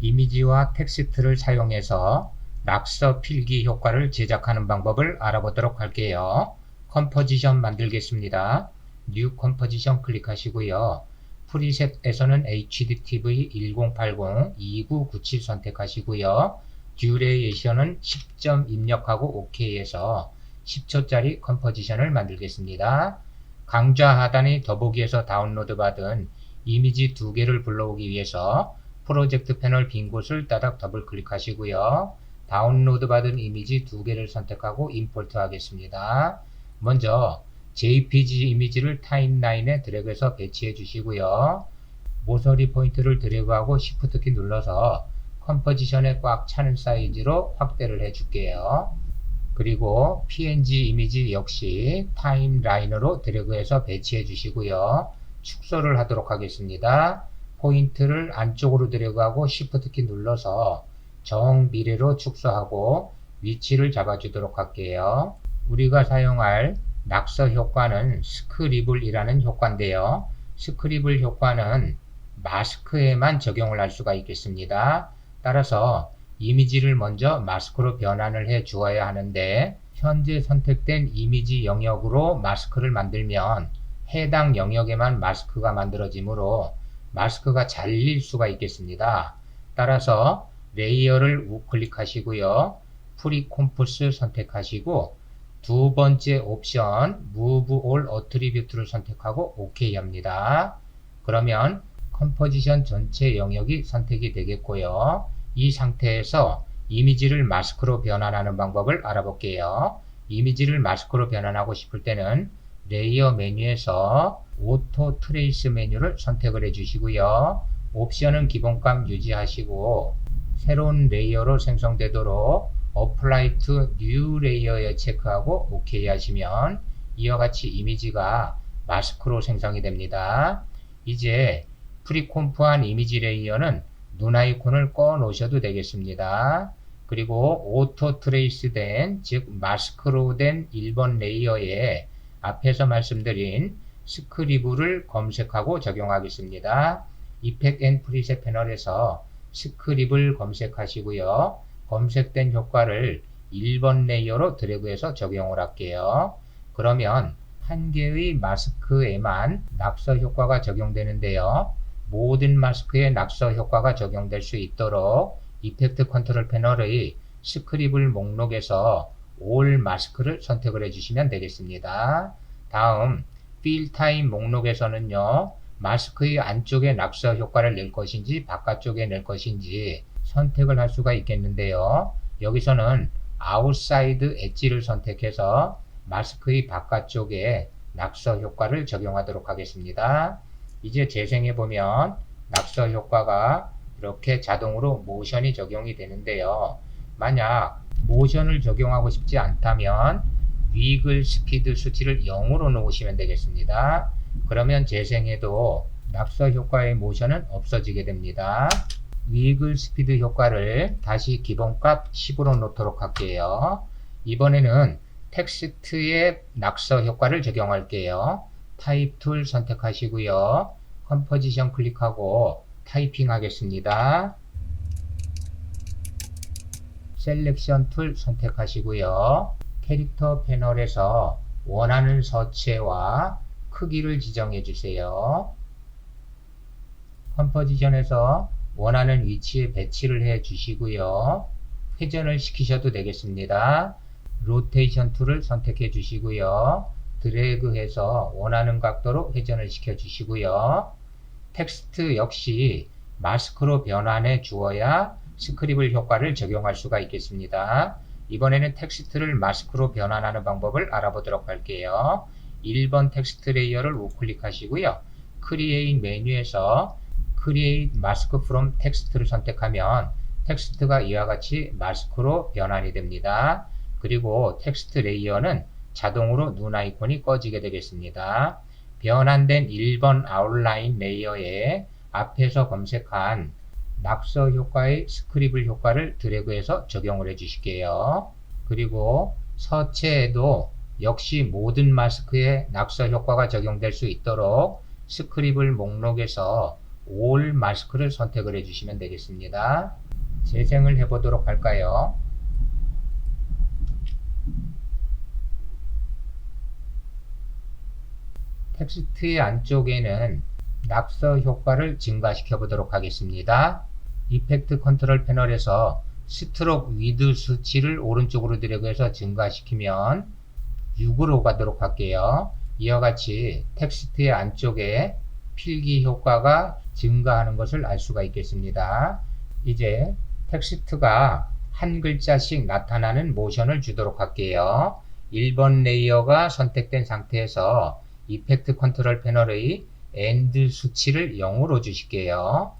이미지와 텍스트를 사용해서 낙서 필기 효과를 제작하는 방법을 알아보도록 할게요. 컴포지션 만들겠습니다. New 컴포지션 클릭하시고요. 프리셋에서는 HDTV 1080 2997 선택하시고요. 듀레이션은 10점 입력하고 OK에서 10초짜리 컴포지션을 만들겠습니다. 강좌 하단의 더보기에서 다운로드 받은 이미지 두 개를 불러오기 위해서 프로젝트 패널 빈 곳을 따닥 더블 클릭하시고요. 다운로드 받은 이미지 두 개를 선택하고 임포트 하겠습니다. 먼저 JPG 이미지를 타임라인에 드래그해서 배치해 주시고요. 모서리 포인트를 드래그하고 Shift 키 눌러서 컴포지션에 꽉 차는 사이즈로 확대를 해 줄게요. 그리고 PNG 이미지 역시 타임라인으로 드래그해서 배치해 주시고요. 축소를 하도록 하겠습니다. 포인트를 안쪽으로 드래그하고 Shift 키 눌러서 정 미래로 축소하고 위치를 잡아주도록 할게요. 우리가 사용할 낙서 효과는 스크리블이라는 효과인데요. 스크리블 효과는 마스크에만 적용을 할 수가 있겠습니다. 따라서 이미지를 먼저 마스크로 변환을 해 주어야 하는데 현재 선택된 이미지 영역으로 마스크를 만들면 해당 영역에만 마스크가 만들어지므로 마스크가 잘릴 수가 있겠습니다. 따라서 레이어를 우클릭하시고요. 프리콤프스 선택하시고 두 번째 옵션 Move All Attribute를 선택하고 OK 합니다. 그러면 컴포지션 전체 영역이 선택이 되겠고요. 이 상태에서 이미지를 마스크로 변환하는 방법을 알아볼게요. 이미지를 마스크로 변환하고 싶을 때는 레이어 메뉴에서 오토 트레이스 메뉴를 선택을 해 주시고요. 옵션은 기본값 유지하시고 새로운 레이어로 생성되도록 Apply to New Layer에 체크하고 OK 하시면 이와 같이 이미지가 마스크로 생성이 됩니다. 이제 프리콤프한 이미지 레이어는 눈 아이콘을 꺼 놓으셔도 되겠습니다. 그리고 오토 트레이스 된, 즉 마스크로 된 1번 레이어에 앞에서 말씀드린 스크리브를 검색하고 적용하겠습니다. 이펙 앤 프리셋 패널에서 스크립을 검색하시고요. 검색된 효과를 1번 레이어로 드래그해서 적용을 할게요. 그러면 한 개의 마스크에만 낙서 효과가 적용되는데요. 모든 마스크에 낙서 효과가 적용될 수 있도록 이펙트 컨트롤 패널의 스크립을 목록에서 올 마스크를 선택을 해주시면 되겠습니다. 다음 필 타임 목록에서는요. 마스크의 안쪽에 낙서 효과를 낼 것인지 바깥쪽에 낼 것인지 선택을 할 수가 있겠는데요. 여기서는 아웃사이드 엣지를 선택해서 마스크의 바깥쪽에 낙서 효과를 적용하도록 하겠습니다. 이제 재생해 보면 낙서 효과가 이렇게 자동으로 모션이 적용이 되는데요. 만약 모션을 적용하고 싶지 않다면 위글 스피드 수치를 0으로 놓으시면 되겠습니다. 그러면 재생해도 낙서 효과의 모션은 없어지게 됩니다. 위글 스피드 효과를 다시 기본값 10으로 놓도록 할게요. 이번에는 텍스트의 낙서 효과를 적용할게요. 타입 툴 선택하시고요. 컴포지션 클릭하고 타이핑 하겠습니다. 셀렉션 툴 선택하시고요. 캐릭터 패널에서 원하는 서체와 크기를 지정해 주세요. 컴포지션에서 원하는 위치에 배치를 해 주시고요. 회전을 시키셔도 되겠습니다. 로테이션 툴을 선택해 주시고요. 드래그해서 원하는 각도로 회전을 시켜 주시고요. 텍스트 역시 마스크로 변환해 주어야 스크립을 효과를 적용할 수가 있겠습니다. 이번에는 텍스트를 마스크로 변환하는 방법을 알아보도록 할게요. 1번 텍스트 레이어를 우클릭하시고요. 크리에이트 메뉴에서 크리에이트 마스크 프롬 텍스트를 선택하면 텍스트가 이와 같이 마스크로 변환이 됩니다. 그리고 텍스트 레이어는 자동으로 눈 아이콘이 꺼지게 되겠습니다. 변환된 1번 아웃라인 레이어에 앞에서 검색한 낙서 효과의 스크립을 효과를 드래그해서 적용을 해 주실게요. 그리고 서체에도 역시 모든 마스크에 낙서 효과가 적용될 수 있도록 스크립을 목록에서 올 마스크를 선택을 해 주시면 되겠습니다. 재생을 해 보도록 할까요? 텍스트의 안쪽에는 낙서 효과를 증가시켜 보도록 하겠습니다. 이펙트 컨트롤 패널에서 스트록 위드 수치를 오른쪽으로 드래그해서 증가시키면 6으로 가도록 할게요. 이와 같이 텍스트의 안쪽에 필기 효과가 증가하는 것을 알 수가 있겠습니다. 이제 텍스트가 한 글자씩 나타나는 모션을 주도록 할게요. 1번 레이어가 선택된 상태에서 이펙트 컨트롤 패널의 엔드 수치를 0으로 주실게요.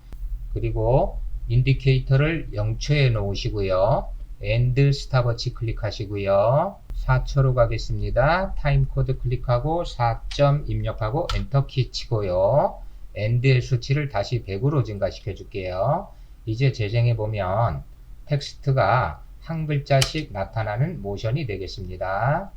그리고 인디케이터를 0초에 놓으시고요. 엔드 스탑워치 클릭하시고요. 4초로 가겠습니다. 타임 코드 클릭하고 4점 입력하고 엔터 키 치고요. 엔드의 수치를 다시 100으로 증가시켜 줄게요. 이제 재생해 보면 텍스트가 한 글자씩 나타나는 모션이 되겠습니다.